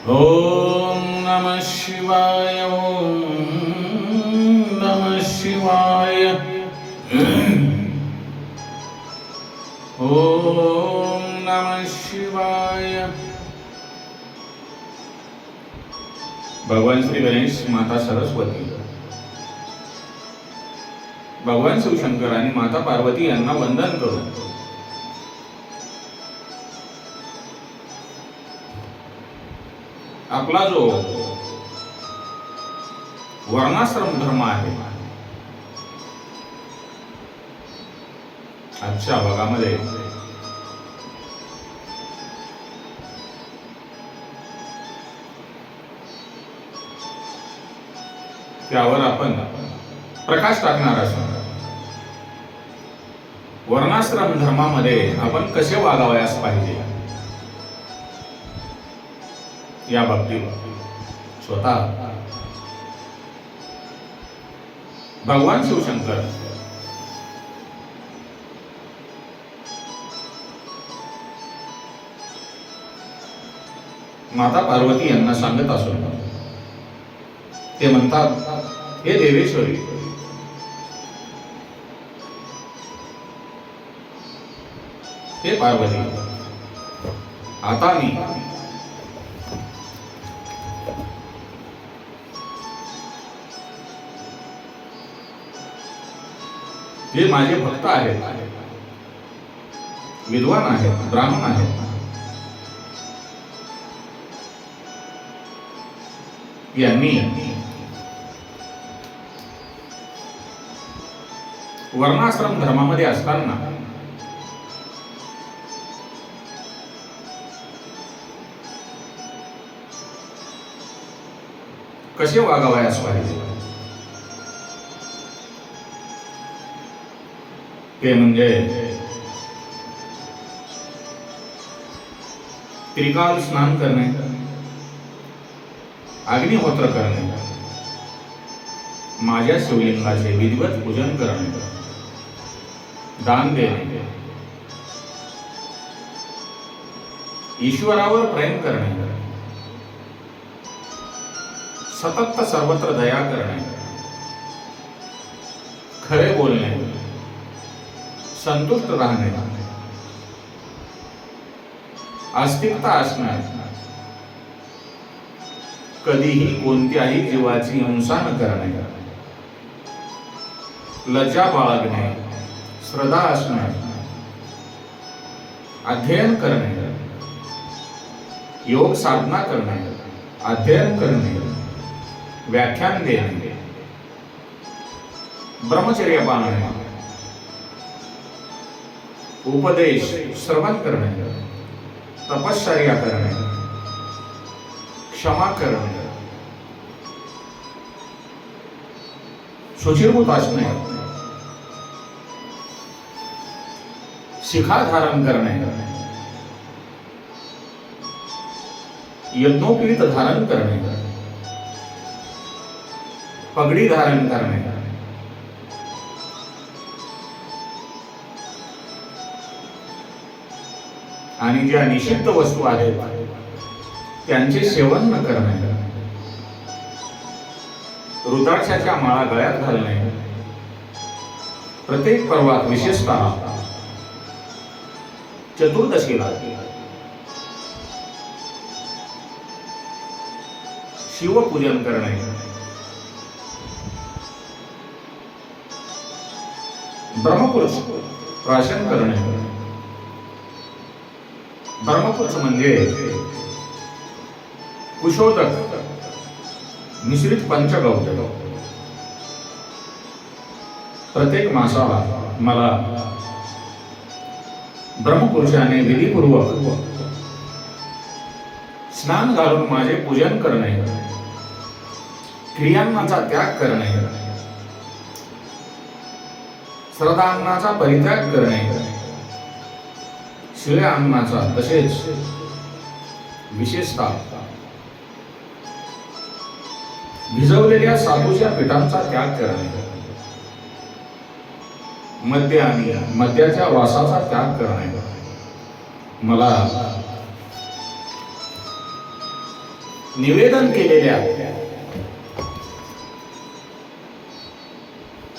ॐ नमः शिवाय ॐ नमः शिवाय। ॐ नमः शिवाय। भगवान श्री गणेश माता सरस्वती। भगवान शिवशंकर आणि माता पार्वती यांना वंदन करू आपला जो वर्णाश्रम धर्म आहे. आजच्या भागामध्ये त्यावर आपण प्रकाश टाकणार असणार. वर्णाश्रम धर्मामध्ये आपण कसे वागावयास पाहिजे? या बाबतीत. स्वतः. भगवान शिवशंकर. माता पार्वती यांना सांगत असून ते म्हणतात हे देवेश्वरी हे पार्वती आता मी हे माझे भक्त आहेत. विद्वान आहेत ब्राह्मण आहेत. यांनी वर्णाश्रम धर्मामध्ये असताना कसे वागावयास पाहिजे ते म्हणजे त्रिकाल स्नान करणे अग्निहोत्र करणे माझ्या शिवलिंगाचे विधिवत पूजन करणे दान देणे ईश्वरावर प्रेम करणे सतत सर्वत्र दया करणे खरे बोलणे संतुष्ट राहणे. अस्थिरता असणार. कधीही कोणत्याही जीवाची हिंसा न करणे. लज्जा बाळगणे श्रद्धा असणे अध्ययन करणे योग साधना करणे अध्ययन करणे व्याख्यान देणे. ब्रह्मचर्य पाळणे उपदेश श्रवण करणे तपश्चर्या करणे क्षमा करणे शुचिर्भूत असणे शिखा धारण करणे यज्ञोपवीत धारण करणे पगडी धारण करणे आणि ज्या निषिद्ध वस्तू आहेत त्यांचे सेवन न करणे रुद्राक्षाच्या माळा गळ्यात घालणे प्रत्येक पर्वात विशेषतः चतुर्दशीला. शिवपूजन करणे ब्रह्मपुरुष प्राशन करणे ब्रह्मपुरुष म्हणजे कुशोदक मिश्रित पंचगौत प्रत्येक मासाला मला ब्रह्मपुरुषाने विधीपूर्वक स्नान घालून माझे पूजन करणे क्रियांनाचा त्याग करणे श्रद्धांनाचा परित्याग करणे शिळ्या अन्नाचा तसेच विशेषतः भिजवलेल्या साधूच्या पिठांचा त्याग करणे. मद्य आणि मद्याच्या वासाचा त्याग करणे. मला निवेदन केलेल्या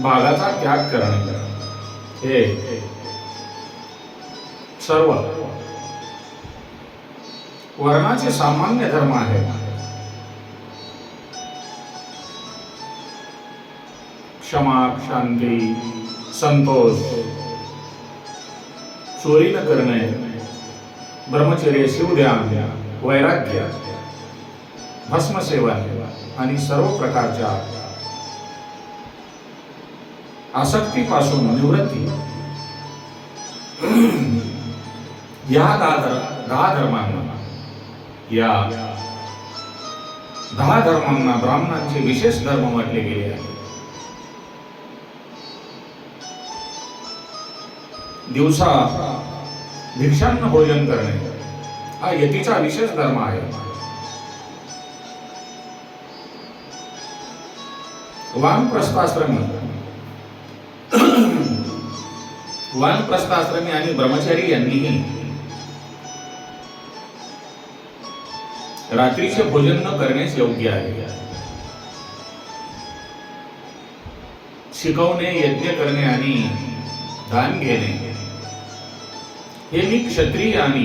भागाचा त्याग करणे. हे सर्व. वर्णाचे सामान्य धर्म आहे. क्षमा शांती संतोष. चोरी न करणे ब्रह्मचर्य शिवध्यान वैराग्य. भस्मसेवन आणि सर्व प्रकारच्या आसक्तीपासून निवृत्ती. या दहा दहा धर्मांना या दहा धर्मांना ब्राह्मणांचे विशेष धर्म म्हटले गेले आहे. दिवसा भिक्षांना भोजन करणे हा यतीचा विशेष धर्म आहे. वानप्रस्थाश्रमी. वानप्रस्थाश्रमी आणि ब्रह्मचारी यांनीही रात्रीचे भोजन न करणेच योग्य आहे. शिकवणे यज्ञ करणे आणि दान घेणे हे मी क्षत्रिय आणि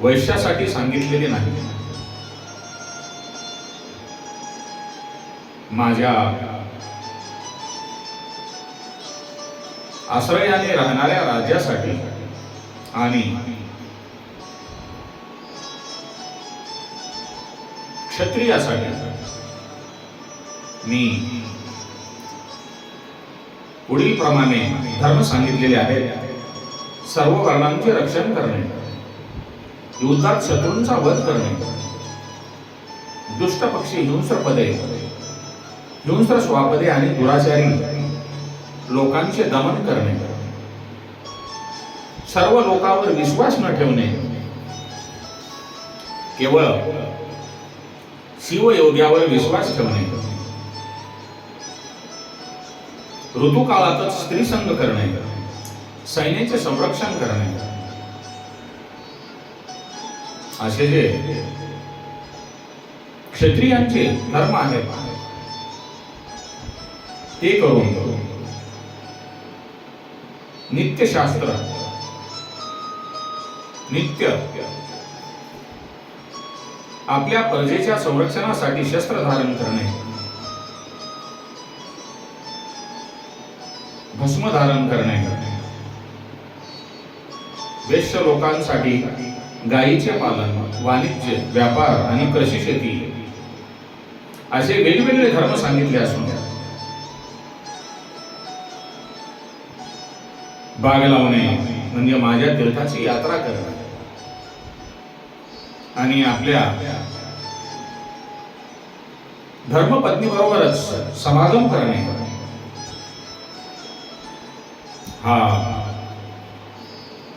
वैश्यासाठी सांगितलेले नाही. माझ्या आश्रयाने राहणाऱ्या राज्यासाठी आणि क्षत्रियासाठी मी पुढील प्रमाणे धर्म सांगितलेले आहेत. सर्व वर्णांचे रक्षण करणे. युद्धात शत्रूंचा वध करणे. दुष्ट पक्षी हिंस्र पदे हिंस्र स्वापदे आणि दुराचारी लोकांचे दमन करणे. सर्व लोकांवर विश्वास न ठेवणे. केवळ शिवयोग्यावर विश्वास ठेवणे. ऋतुकाळातच स्त्रीसंग करणे. सैन्याचे संरक्षण करणे. असे जे क्षत्रियांचे धर्म आहेत ते करून नित्यशास्त्र नित्य आपल्या प्रजेच्या संरक्षणासाठी शस्त्र धारण करणे. भस्म धारण करणे. वेश्य लोकांसाठी गायीचे पालन वाणिज्य व्यापार आणि कृषी शेती. असे वेगवेगळे धर्म सांगितले असून बाग लावणे म्हणजे माझ्या तीर्थाची यात्रा करणे. आणि आपल्या धर्मपत्नी बरोबरच समागम करणे. हा.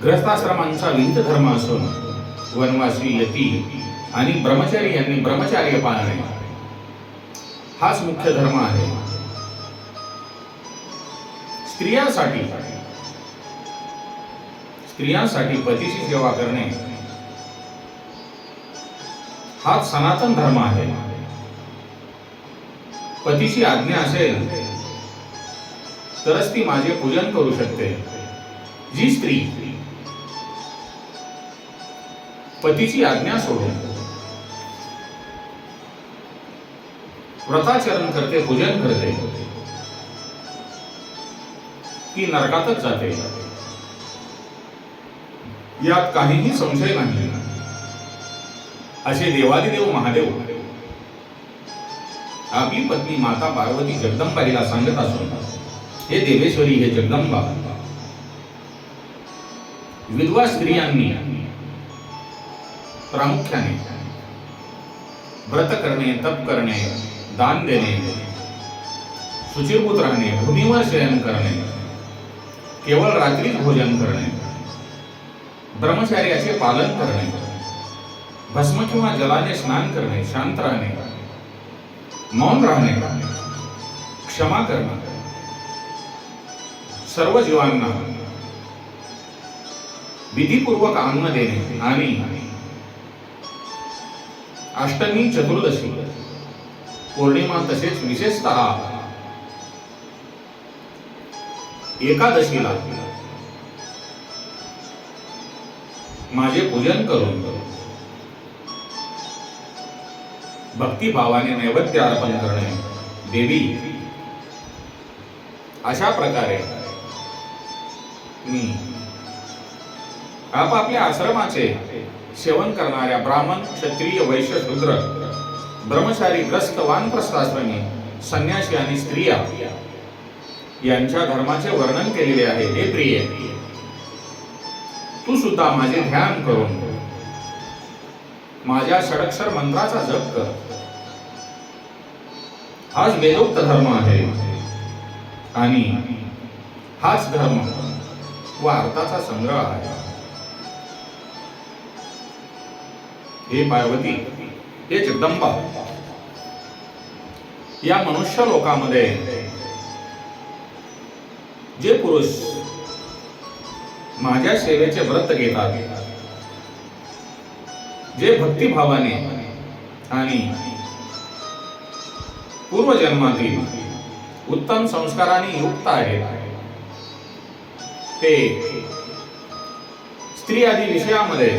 ग्रस्ताश्रमांचा विविध धर्म असून वनवासी यती आणि ब्रह्मचारी यांनी ब्रह्मचार्य पाळणे. हाच मुख्य धर्म आहे. स्त्रियांसाठी. स्त्रियांसाठी पतीची सेवा करणे. हाच सनातन धर्म आहे. पतीची आज्ञा असेल तरच ती माझे पूजन करू शकते. जी स्त्री पतीची आज्ञा सोडून व्रताचरण करते पूजन करते ती नरकातच जाते. यात काहीही संशय नाही. असे देवादिदेव महादेव आपली पत्नी माता पार्वती जगदंबा हिला सांगत असून हे देवेश्वरी, हे जगदंबा. विधवा स्त्रियांनी प्रामुख्याने व्रत करणे, तप करणे, दान देणे, शुचिरभूत राहणे, भूमीवर शयन करणे, केवळ रात्रीच भोजन करणे, ब्रह्मचार्याचे पालन करणे, भस्म किंवा जलाने स्नान करणे, शांत राहणे मौन राहणे क्षमा करणं सर्व जीवांना विधीपूर्वक अन्न देणे आणि अष्टमी चतुर्दशी पौर्णिमा तसेच विशेषतः एकादशीला माझे पूजन करून भक्तिभावाने नैवेद्य अर्पण करणे. देवी अशा प्रकारे मी आपापल्या आश्रमाचे सेवन करणाऱ्या ब्राह्मण क्षत्रिय वैश्य शूद्र ब्रह्मचारी ग्रस्त वानप्रस्थाश्रमी संन्यासी आणि स्त्रिया यांच्या धर्माचे वर्णन केलेले आहे. हे प्रिय तू सुद्धा माझे ध्यान करून माझ्या षडक्षर मंत्राचा जप कर. हाच वेदोक्त धर्म आहे. आणि हाच धर्म व अर्थाचा संग्रह आहे. हे पार्वती हे जगदंबा या मनुष्य लोकामध्ये जे पुरुष माझ्या सेवेचे व्रत घेतात जे भक्तिभावाने आणि पूर्वजन्मातील उत्तम संस्काराने युक्त आहेत ते स्त्री आदी विषयामध्ये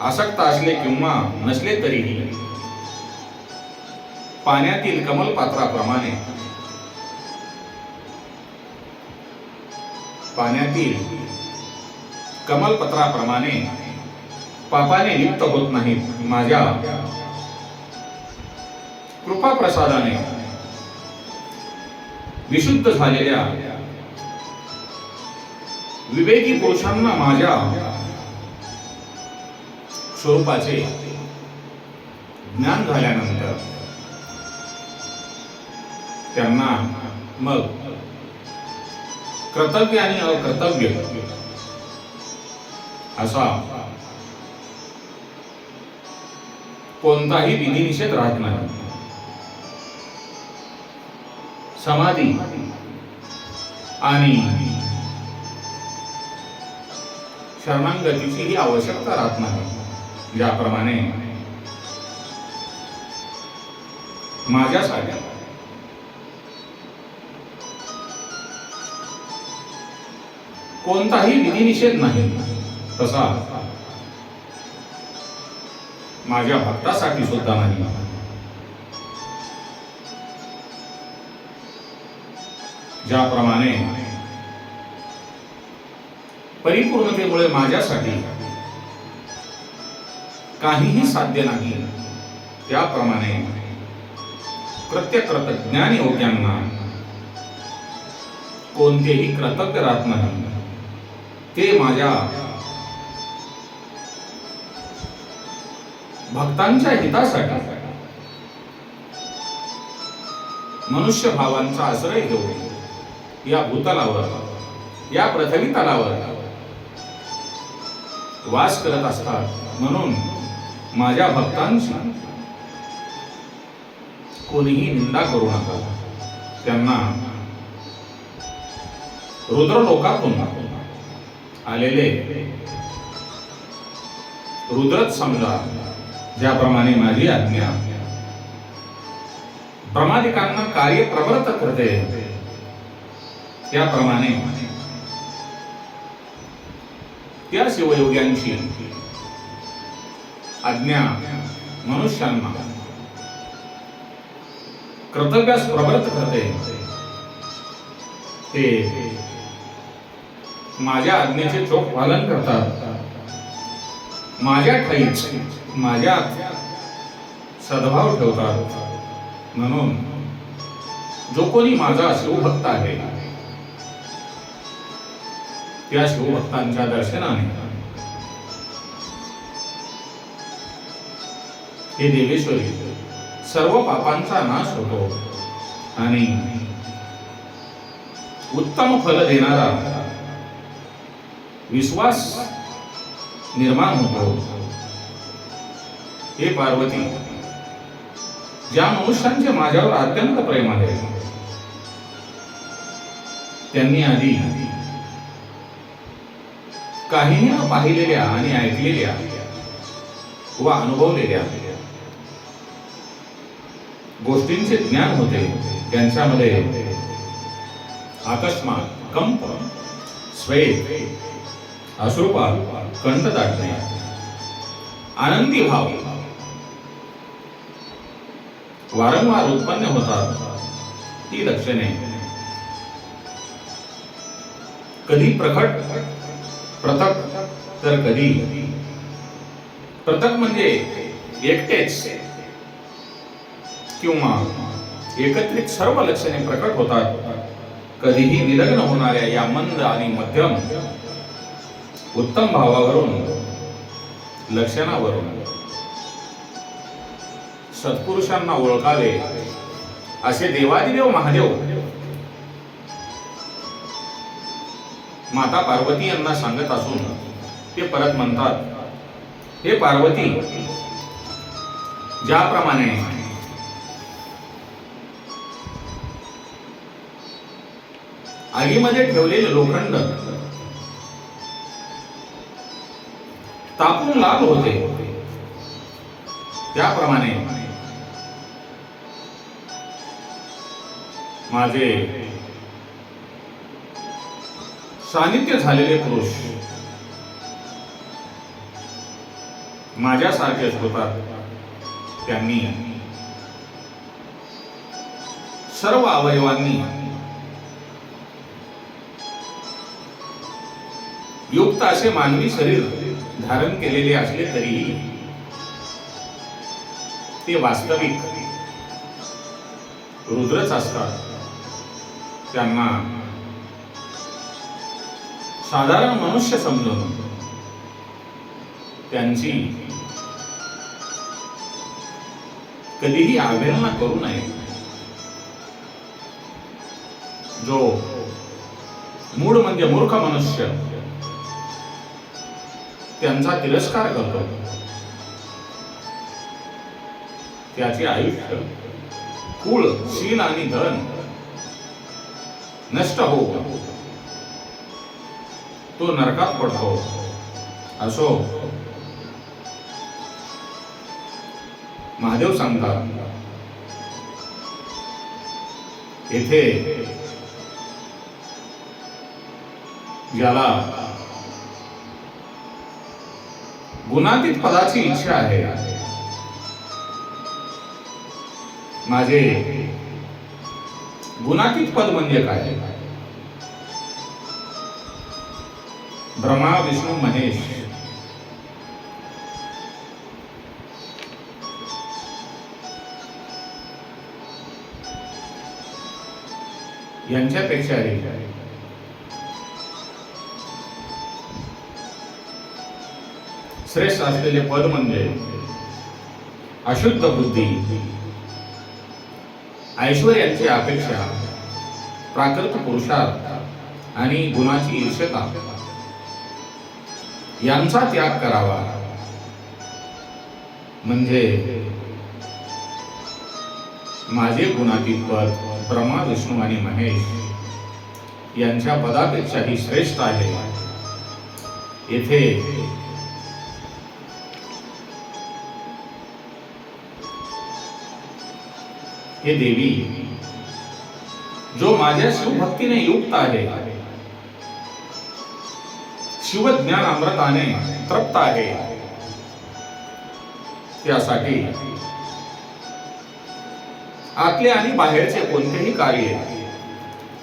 आसक्त असले किंवा नसले तरीही पाण्यातील कमलपात्राप्रमाणे पाण्यातील कमलपत्राप्रमाणे पापाने लिप्त होत नाहीत माझ्या. कृपा प्रसादाने विशुद्ध झालेल्या विवेकी पुरुषांना माझ्या स्वरूपाचे ज्ञान झाल्यानंतर त्यांना मग कर्तव्य आणि अकर्तव्य असा कोणताही विधिनिषेध राहत नाही. समाधी आणि शरणांगतीची ही आवश्यकता राहत नाही. ज्याप्रमाणे माझ्यासाठी कोणताही विधिनिषेध नाही तसा माझ्या भक्तासाठी सुद्धा नाही ज्याप्रमाणे परिपूर्णतेमुळे माझ्यासाठी काहीही साध्य नाही त्याप्रमाणे प्रत्येक ज्ञान योग्यांना कोणतेही कृतज्ञ राहत नाही. ते माझ्या भक्तांच्या हितासाठी. मनुष्य भावांचा आश्रय घेऊन या भूतलावर या पृथ्वी तलावर वास करत असतात म्हणून माझ्या भक्तांची कोणीही निंदा करू नका. त्यांना रुद्र लोकातून आलेले रुद्रच समजा ज्याप्रमाणे माझी आज्ञा. प्रमाणिकांना कार्य प्रवर्त करते. त्याप्रमाणे त्या शिवयोग्यांची आज्ञा मनुष्यांना कर्तव्यास प्रवर्त करते. ते माझ्या आज्ञेचे चोख पालन करतात. माझ्या ठाईच माझ्या सद्भाव ठेवतात. म्हणून जो कोणी माझा शिवभक्त आहे त्या शिवभक्तांच्या दर्शनाने हे देवेश्वरी सर्व पापांचा नाश होतो आणि उत्तम फल देणारा विश्वास निर्माण होतो. हे पार्वती ज्या मनुष्यांचे माझ्यावर अत्यंत प्रेम आहे त्यांनी आधी काहीही पाहिलेल्या आणि ऐकलेल्या व अनुभवलेल्या गोष्टींचे ज्ञान होते त्यांच्यामध्ये अकस्मात कंप स्वेद अश्रुपात कंठ दाटणे आनंदी भाव वारंवार उत्पन्न होतात. ती लक्षणे. कधी प्रकट? प्रतक तर कधी? प्रतक म्हणजे एकटेच किंवा एकत्रित सर्व लक्षणे प्रकट होतात. कधीही विलग्न होणाऱ्या या मंद आणि मध्यम उत्तम भावावरून लक्षणावरून सत्पुरुषांना ओळखावे असे देवादिदेव महादेव. माता पार्वती यांना सांगत असून ते परत म्हणतात हे पार्वती ज्याप्रमाणे आगीमध्ये ठेवलेले लोखंड तापून लाल होते त्याप्रमाणे माझे सानिध्य झालेले पुरुष माझ्यासारखेच होतात त्यांनी. सर्व अवयवांनी युक्त असे मानवी शरीर धारण केलेले असले तरीही ते वास्तविक रुद्रच असतात. त्यांना साधारण मनुष्य समजून त्यांची कधीही अवहेलना करू नये. जो मूळ म्हणजे मूर्ख मनुष्य त्यांचा तिरस्कार करतो. त्याचे आयुष्य कुळ शील आणि धन नष्ट हो तो नरकात पडतो असो। महादेव सांगतात येथे ज्याला गुणातीत पदाची इच्छा आहे. माझे गुणातीत पद म्हणजे काय? ब्रह्मा विष्णू महेश. यांच्यापेक्षा श्रेष्ठ असलेले पद म्हणजे अशुद्ध बुद्धी. ऐश्वर्याची अपेक्षा प्राकृत पुरुषार्थ आणि गुणाची ईर्षता यांचा त्याग करावा. म्हणजे माझे गुणातील पद ब्रह्मा विष्णू आणि महेश यांच्या पदापेक्षाही श्रेष्ठ आहे. येथे हे देवी जो माझ्या शिवभक्तीने युक्त आहे शिवज्ञान अमृताने तृप्त आहे त्यासाठी आतले आणि बाहेरचे कोणतेही कार्य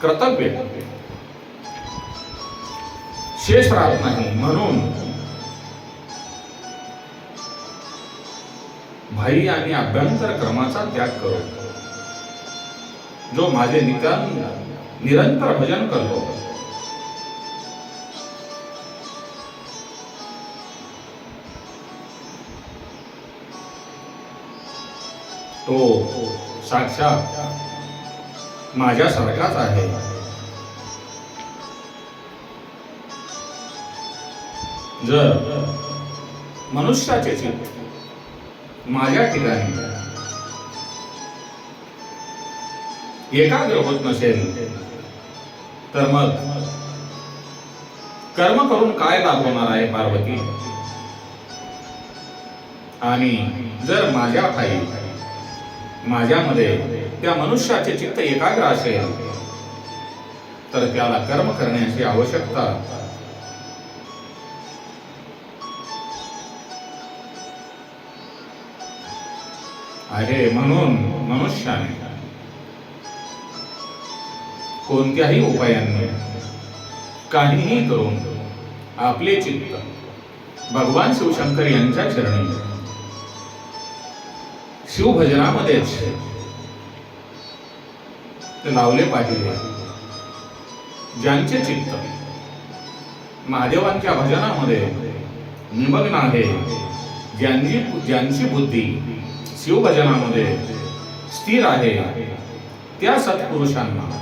कर्तव्य शेष राहत नाही. म्हणून भाई आणि अभ्यंतर क्रमाचा त्याग करू. जो माझे नित्यान निरंतर भजन करतो. तो साक्षात माझ्यासारखाच आहे. जर मनुष्याचे चित्त माझ्या ठिकाणी एकाग्र होत नसेल तर मग कर्म करून काय लाभ होणार आहे पार्वती? आणि जर माझ्या ठाई माझ्यामध्ये त्या मनुष्याचे चित्त एकाग्र असेल तर त्याला कर्म करण्याची आवश्यकता आहे. म्हणून मनुष्याने कोणत्याही उपायांनी. काहीही करून आपले चित्त भगवान शिवशंकर यांच्या चरणी. शिवभजनामध्येच लावले पाहिजे. ज्यांचे चित्त महादेवांच्या भजनामध्ये निमग्न आहे ज्यांची ज्यांची बुद्धी शिवभजनामध्ये स्थिर आहे त्या सत्पुरुषांना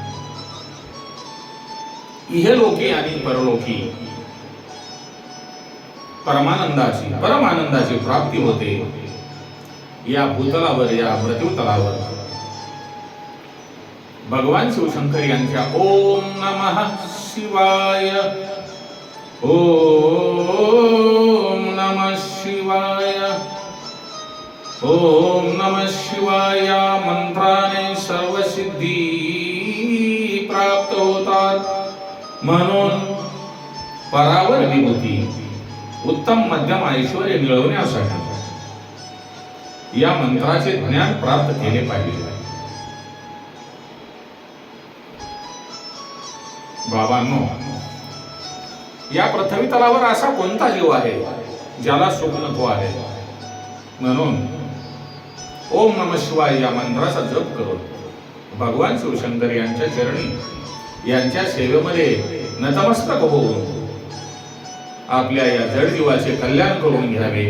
इहलोकी आणि परलोकी. परमानंदाची परमानंदाची प्राप्ती होते. या भूतलावर या मृत्यूतलावर. भगवान शिवशंकर यांच्या ओम नम शिवाय. ओम नम शिवाय. ओम नम शिवाय मंत्राने सर्व सिद्धी परावर विभूती. उत्तम मध्यम ऐश्वर मिळवण्यासाठी या मंत्राचे ज्ञान प्राप्त केले पाहिजे. बाबांनो या पृथ्वी तलावर असा कोणता जीव आहे ज्याला सुख नको आहे? म्हणून ओम नम शिवाय या मंत्राचा जप करून भगवान शिवशंकर यांच्या चरणी यांच्या सेवेमध्ये नतमस्तक होऊन आपल्या या जडजीवाचे कल्याण करून घ्यावे.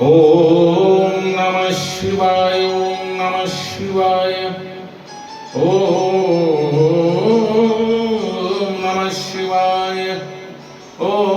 ओम नम शिवाय ओम नम शिवाय ओम नम शिवाय. ओम नम शिवाय. ओम